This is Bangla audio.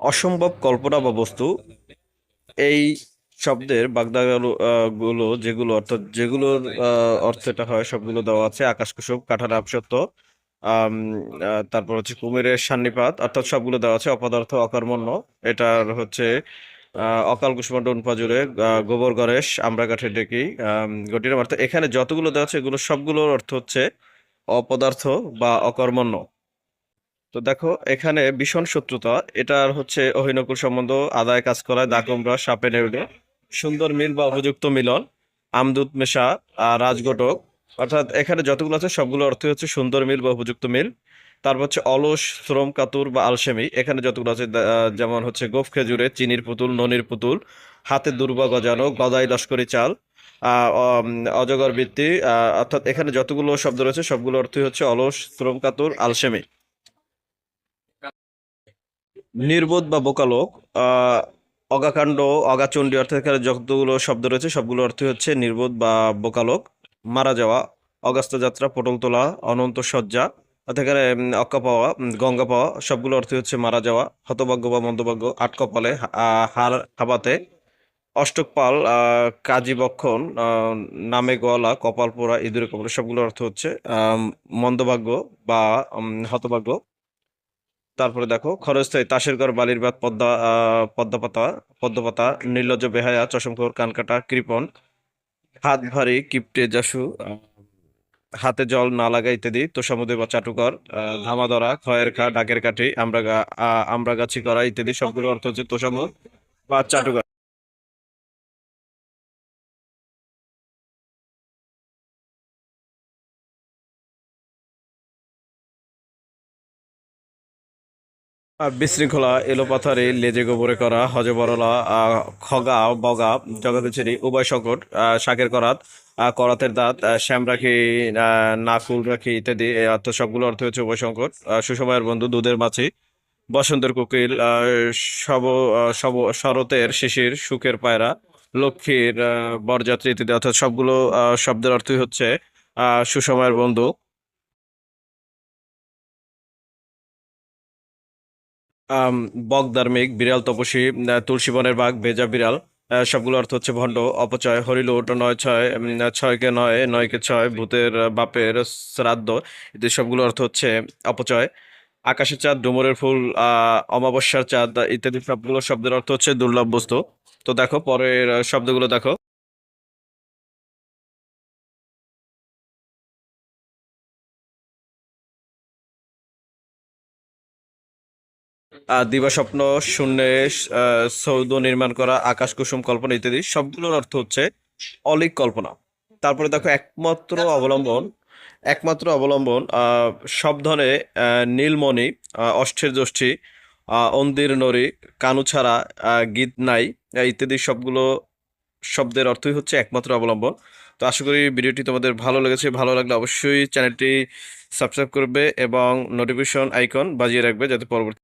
অসম্ভব কল্পনা বা বস্তু। এই শব্দের বাগধারাগুলো আহ, গুলো যেগুলো অর্থাৎ যেগুলোর আহ, অর্থ এটা হয় সবগুলো দেওয়া আছে। আকাশ কুসুম কাঁঠাল আপসত্ব তারপর হচ্ছে কুমিরের সান্নিপাত অর্থাৎ সবগুলো দেওয়া আছে অপদার্থ অকর্মণ্য। এটার হচ্ছে অকাল কুসুমান্ড উনপাজুরে গোবর গণেশ আমরা কাঠের ডেকি গটির অর্থাৎ এখানে যতগুলো দেওয়া আছে এগুলো সবগুলোর অর্থ হচ্ছে অপদার্থ বা অকর্মণ্য। তো দেখো, এখানে ভীষণ শত্রুতা। এটার হচ্ছে অহিনকুল সম্বন্ধ আদায় কাজ করায় দাকমরা সাপে নেউলে সুন্দর মিল বা উপযুক্ত মিলন, আমদুত, মেশা আর রাজঘটক। অর্থাৎ এখানে যতগুলো আছে, সবগুলো অর্থ হচ্ছে সুন্দর মিল বা উপযুক্ত মিল। তারপর হচ্ছে অলস, শ্রম, কাতুর বা আলসেমি। এখানে যতগুলো আছে যেমন হচ্ছে গোফ খেজুরে, চিনির পুতুল, ননির পুতুল, হাতে দুর্বা গজানো, গদাই লস্করি চাল অজগর বৃত্তি অর্থাৎ এখানে যতগুলো শব্দ রয়েছে, সবগুলো অর্থই হচ্ছে অলস, শ্রম, কাতুর, আলসেমি। নির্বোধ বা বোকালোক আহ, অগাকাণ্ড, অগাচণ্ডী অর্থাৎ এখানে যতগুলো শব্দ রয়েছে, সবগুলো অর্থ হচ্ছে নির্বোধ বা বোকালোক মারা যাওয়া, অগাস্ত যাত্রা, পটল তোলা, অনন্ত শয্যা, অর্থাৎ এখানে অক্কা পাওয়া গঙ্গা পাওয়া, সবগুলো অর্থ হচ্ছে মারা যাওয়া, হতভাগ্য বা মন্দভাগ্য, আট কপালে হার হাবাতে অষ্টকপাল কাজী বক্ষণ নামে গলা কপাল পোড়া ইঁদুরে কপালে, সবগুলো অর্থ হচ্ছে মন্দভাগ্য বা হতভাগ্য। তারপরে দেখো খরস্থায়ী তাসের ঘর বালির বাদ পদ্মা পদ্মপাতা পদ্মপাতা নির্লজ্জ বেহায়া চশমখোর কানকাটা কৃপন হাত ভারী কিপটে যাসু হাতে জল না লাগা ইত্যাদি তোষামুদে বা চাটুকর আহ, ধামাধরা খয়ের খা ডাকের কাঠি আমরা আমরা গাছি করা ইত্যাদি সবগুলো অর্থ হচ্ছে তোষামু বা চাটুকর বিশৃঙ্খলা, এলোপাথারি, লেজে গোবরে করা, হজবরলা খগা, বগা জগতেছেরি উভয় সংকট শাকের করাত করাতের দাঁত শ্যাম রাখি নাকুল রাখি ইত্যাদি অর্থ সবগুলো অর্থ হচ্ছে উভয় সংকট। সুসময়ের বন্ধু দুধের মাছি, বসন্তের কোকিল সব সব, শরতের শিশির, সুখের পায়রা, লক্ষ্মীর বরযাত্রী ইত্যাদি, অর্থাৎ সবগুলো শব্দের অর্থই হচ্ছে সুসময়ের বন্ধু। বক ধার্মিক বিড়াল তপসী আহ, তুলসী বনের বাঘ ভেজা বিড়াল সবগুলো অর্থ হচ্ছে ভণ্ড অপচয় হরিলুট নয় ছয় ছয়কে নয় নয়কে ছয় ভূতের বাপের শ্রাদ্ধ এদের সবগুলো অর্থ হচ্ছে অপচয়। আকাশের চাঁদ ডুমুরের ফুল অমাবস্যার চাঁদ ইত্যাদি সবগুলো শব্দের অর্থ হচ্ছে দুর্লভ বস্তু তো দেখো পরের শব্দগুলো দেখো। দিবাস্বপ্ন শূন্যে সৌধ নির্মাণ করা আকাশ কুসুম কল্পনা ইত্যাদি সবগুলোর অর্থ হচ্ছে অলিক কল্পনা। তারপরে দেখো একমাত্র অবলম্বন একমাত্র অবলম্বন সব আহ, নীলমণি আহ, অষ্টের যষ্ঠী অন্দির নরি কানু ছাড়া গীত নাই ইত্যাদি সবগুলো শব্দের অর্থই হচ্ছে একমাত্র অবলম্বন। তো আশা করি ভিডিওটি তোমাদের ভালো লেগেছে। ভালো লাগলে অবশ্যই চ্যানেলটি সাবস্ক্রাইব করবে এবং নোটিফিকেশন আইকন বাজিয়ে রাখবে যাতে পরবর্তী